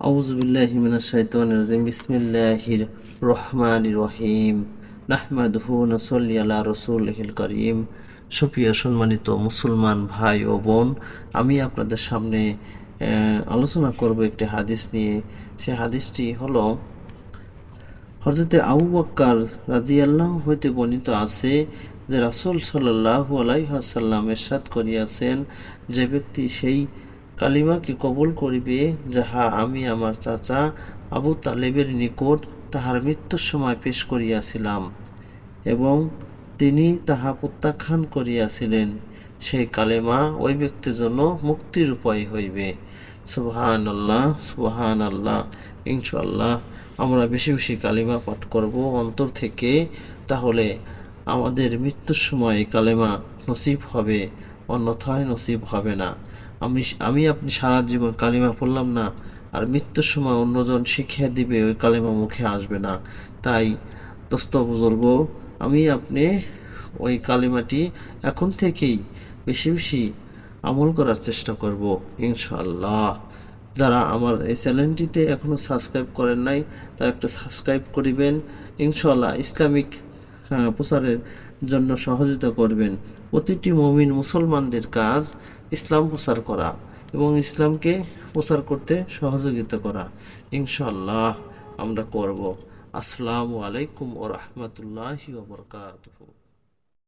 أعوذ بالله من الشيطان الرجيم بسم الله الرحمن الرحيم نحمده ونصلي على رسوله الكريم সুপ্রিয় সম্মানিত মুসলমান ভাই ও বোন আমি আপনাদের সামনে আহ, আলোচনা করব একটি হাদিস নিয়ে সে হাদিসটি হলো হজরতে আবু বক্কার রাজিয়াল্লাহ হইতে বর্ণিত আছে যে রাসূল সাল্লাল্লাহু আলাইহাসাল্লাম এরশাদ করিয়াছেন যে ব্যক্তি সেই কালিমাকে কবুল করিবে, যাহা আমি আমার চাচা আবু তালেবের নিকট তাহার মৃত্যুর সময় পেশ করিয়াছিলাম, এবং তিনি তাহা প্রত্যাখ্যান করিয়াছিলেন। সেই কালেমা ওই ব্যক্তির জন্য মুক্তির উপায় হইবে। সুবহান আল্লাহ সুবহান আল্লাহ ইনশাল্লাহ আমরা বেশি বেশি কালিমা পাঠ করব অন্তর থেকে, তাহলে আমাদের মৃত্যুর সময় কালেমা নসিব হবে। অন্যথায় নসিব হবে না। আমি আমি আপনি সারা জীবন কালিমা পড়লাম না, আর মৃত্যুর সময় অন্যজন শিখিয়ে দিবে ওই কালিমা মুখে আসবে না। তাই, দোস্ত বুজুর্গ, আমি আপনি ওই কালিমাটি এখন থেকেই বেশি বেশি আমল করার চেষ্টা করব ইনশাল্লাহ যারা আমার এই চ্যানেলটিতে এখনও সাবস্ক্রাইব করেন নাই, তারা একটা সাবস্ক্রাইব করিবেন। ইনশাআল্লাহ, ইসলামিক প্রচারের জন্য সহযোগিতা করবেন। প্রতিটি মমিন মুসলমানদের কাজ ইসলাম প্রচার করা এবং ইসলামকে প্রচার করতে সহযোগিতা করা। ইনশাল্লাহ আমরা করব। আসসালামু আলাইকুম ও রহমতুল্লাহি ওবরকাতুহু